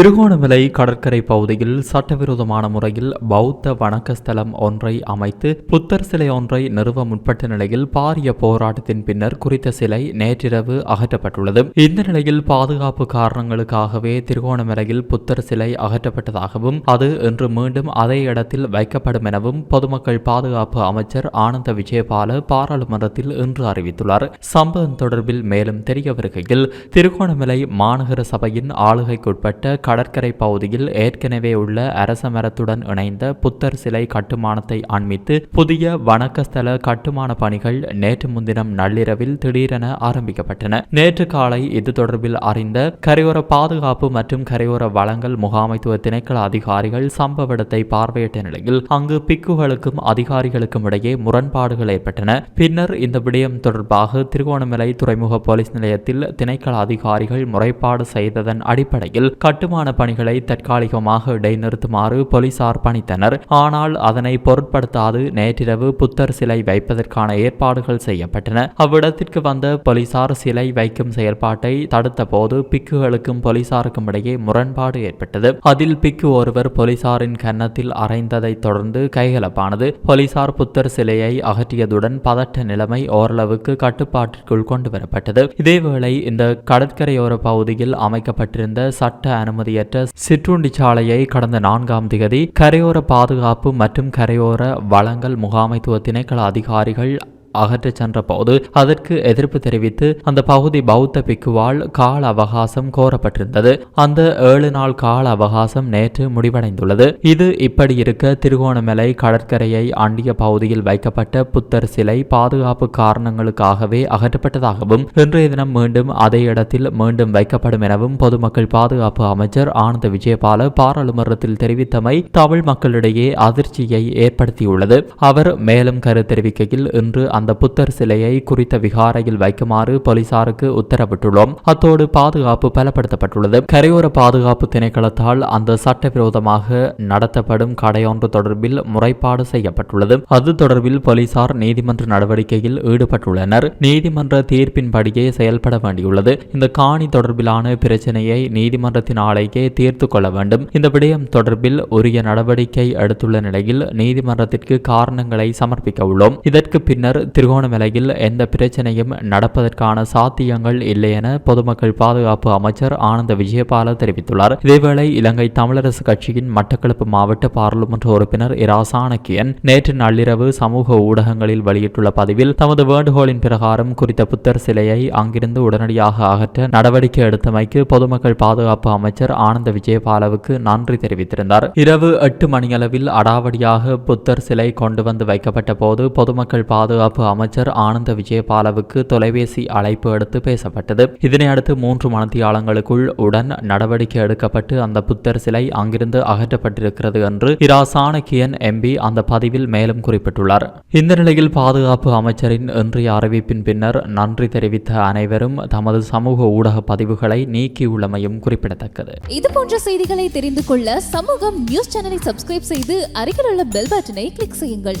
திருகோணமலை கடற்கரை பகுதியில் சட்டவிரோதமான முறையில் பௌத்த வணக்கஸ்தலம் ஒன்றை அமைத்து புத்தர் சிலை ஒன்றை நிறுவ முற்பட்ட நிலையில் பாரிய போராட்டத்தின் பின்னர் குறித்த சிலை நேற்றிரவு அகற்றப்பட்டுள்ளது. இந்த நிலையில் பாதுகாப்பு காரணங்களுக்காகவே திருகோணமலையில் புத்தர் சிலை அகற்றப்பட்டதாகவும் அது இன்று மீண்டும் அதே இடத்தில் வைக்கப்படும் எனவும் பொதுமக்கள் பாதுகாப்பு அமைச்சர் ஆனந்த விஜயபால பாராளுமன்றத்தில் இன்று அறிவித்துள்ளார். சம்பவம் தொடர்பில் மேலும் தெரிய வருகையில் திருகோணமலை மாநகர சபையின் ஆளுகைக்குட்பட்ட கடற்கரை பகுதியில் ஏற்கனவே உள்ள அரச மரத்துடன் இணைந்த புத்தர் சிலை கட்டுமானத்தை அண்மித்து புதிய வணக்கஸ்தல கட்டுமான பணிகள் நேற்று முன்தினம் நள்ளிரவில் திடீரென ஆரம்பிக்கப்பட்டன. நேற்று காலை இது தொடர்பில் அறிந்த கரையோர பாதுகாப்பு மற்றும் கரையோர வளங்கள் முகாமைத்துவ திணைக்கள அதிகாரிகள் சம்பவ இடத்தை பார்வையிட்ட நிலையில் அங்கு பிக்குகளுக்கும் அதிகாரிகளுக்கும் இடையே முரண்பாடுகள் ஏற்பட்டன. பின்னர் இந்த விடயம் தொடர்பாக திருகோணமலை துறைமுக போலீஸ் நிலையத்தில் திணைக்கள அதிகாரிகள் முறைப்பாடு செய்ததன் அடிப்படையில் கட்டுமான நிர்மாண பணிகளை தற்காலிகமாக இடைநிறுத்துமாறு போலீசார் பணித்தனர். ஆனால் அதனை பொருட்படுத்தாது. நேற்றிரவு புத்தர் சிலை வைப்பதற்கான ஏற்பாடுகள் செய்யப்பட்டன. அவ்விடத்திற்கு வந்த போலீசார் சிலை வைக்கும் செயல்பாட்டை தடுத்த போது பிக்குகளுக்கும் போலீசாருக்கும் இடையே முரண்பாடு ஏற்பட்டது. அதில் பிக்கு ஒருவர் போலீசாரின் கன்னத்தில் அரைந்ததை தொடர்ந்து கைகலப்பானது. போலீசார் புத்தர் சிலையை அகற்றியதுடன் பதட்ட நிலைமை ஓரளவுக்கு கட்டுப்பாட்டிற்குள் கொண்டு வரப்பட்டது இதேவேளை இந்த கடற்கரையோர பகுதியில் அமைக்கப்பட்டிருந்த சட்ட அனுமதி அனுமதியற்ற சிற்றுண்டி சாலையை கடந்த நான்காம் திகதி கரையோர பாதுகாப்பு மற்றும் கரையோர வளங்கள் முகாமைத்துவ திணைக்கள அதிகாரிகள் அகற்றச் சென்ற போது அதற்கு எதிர்ப்பு தெரிவித்து அந்த பகுதி பௌத்த பிக்குவால் கால அவகாசம் கோரப்பட்டிருந்தது. அந்த ஏழு நாள் கால அவகாசம் நேற்று முடிவடைந்துள்ளது. இது இப்படி இருக்க திருகோணமலை கடற்கரையை அண்டிய பகுதியில் வைக்கப்பட்ட புத்தர் சிலை பாதுகாப்பு காரணங்களுக்காகவே அகற்றப்பட்டதாகவும் இன்றைய தினம் மீண்டும் அதே இடத்தில் மீண்டும் வைக்கப்படும் எனவும் பொதுமக்கள் பாதுகாப்பு அமைச்சர் ஆனந்த விஜயபால பாராளுமன்றத்தில் தெரிவித்தமை தமிழ் மக்களிடையே அதிர்ச்சியை ஏற்படுத்தியுள்ளது. அவர் மேலும் கரு தெரிவிக்கையில் இன்று அந்த புத்தர் சிலையை குறித்த விகாரையில் வைக்குமாறு போலீசாருக்கு உத்தரவிட்டுள்ளோம். அத்தோடு பாதுகாப்பு பலப்படுத்தப்பட்டுள்ளது. கரையோர பாதுகாப்பு திணைக்களத்தால் அந்த சட்டவிரோதமாக நடத்தப்படும் கடையொன்று தொடர்பில் முறைப்பாடு செய்யப்பட்டுள்ளது. அது தொடர்பில் போலீசார் நீதிமன்ற நடவடிக்கையில் ஈடுபட்டுள்ளனர். நீதிமன்ற தீர்ப்பின்படியே செயல்பட வேண்டியுள்ளது. இந்த காணி தொடர்பிலான பிரச்சனையை நீதிமன்றத்தின் ஆலைக்கே தீர்த்து கொள்ள வேண்டும். இந்த விடயம் தொடர்பில் உரிய நடவடிக்கை எடுத்துள்ள நிலையில் நீதிமன்றத்திற்கு காரணங்களை சமர்ப்பிக்க உள்ளோம். இதற்கு பின்னர் திருகோணமலையில் எந்த பிரச்சனையும் நடப்பதற்கான சாத்தியங்கள் இல்லை என பொதுமக்கள் பாதுகாப்பு அமைச்சர் ஆனந்த விஜயபால தெரிவித்துள்ளார். இதேவேளை இலங்கை தமிழரசு கட்சியின் மட்டக்களப்பு மாவட்ட பாராளுமன்ற உறுப்பினர் இரா சாணக்கியன் நேற்று நள்ளிரவு சமூக ஊடகங்களில் வெளியிட்டுள்ள பதிவில் தமது வேண்டுகோளின் பிரகாரம் குறித்த புத்தர் சிலையை அங்கிருந்து உடனடியாக அகற்ற நடவடிக்கை எடுத்தமைக்கு பொதுமக்கள் பாதுகாப்பு அமைச்சர் ஆனந்த விஜயபாலவுக்கு நன்றி தெரிவித்திருந்தார். இரவு எட்டு மணியளவில் அடாவடியாக புத்தர் சிலை கொண்டு வந்து வைக்கப்பட்ட போது பொதுமக்கள் பாதுகாப்பு பாதுகாப்பு அமைச்சர் ஆனந்த விஜயபாலவுக்கு தொலைபேசி அழைப்பு எடுத்து பேசப்பட்டது. இதனையடுத்து மூன்று மனத்தியாளங்களுக்குள் உடன் நடவடிக்கை எடுக்கப்பட்டு அந்த புத்தர் சிலை அங்கிருந்து அகற்றப்பட்டிருக்கிறது என்று இரா. சாணக்கியன் எம்பி அந்த பதிவில் மேலும் குறிப்பிட்டுள்ளார். இந்த நிலையில் பாதுகாப்பு அமைச்சரின் இன்றைய அறிவிப்பின் பின்னர் நன்றி தெரிவித்த அனைவரும் தமது சமூக ஊடக பதிவுகளை நீக்கியுள்ளமையும் குறிப்பிடத்தக்கது. இது போன்ற செய்திகளை தெரிந்து கொள்ள சமூகம் நியூஸ் சேனலை சப்ஸ்கிரைப் செய்து அருகில் உள்ள பெல் பட்டனை கிளிக் செய்யுங்கள்.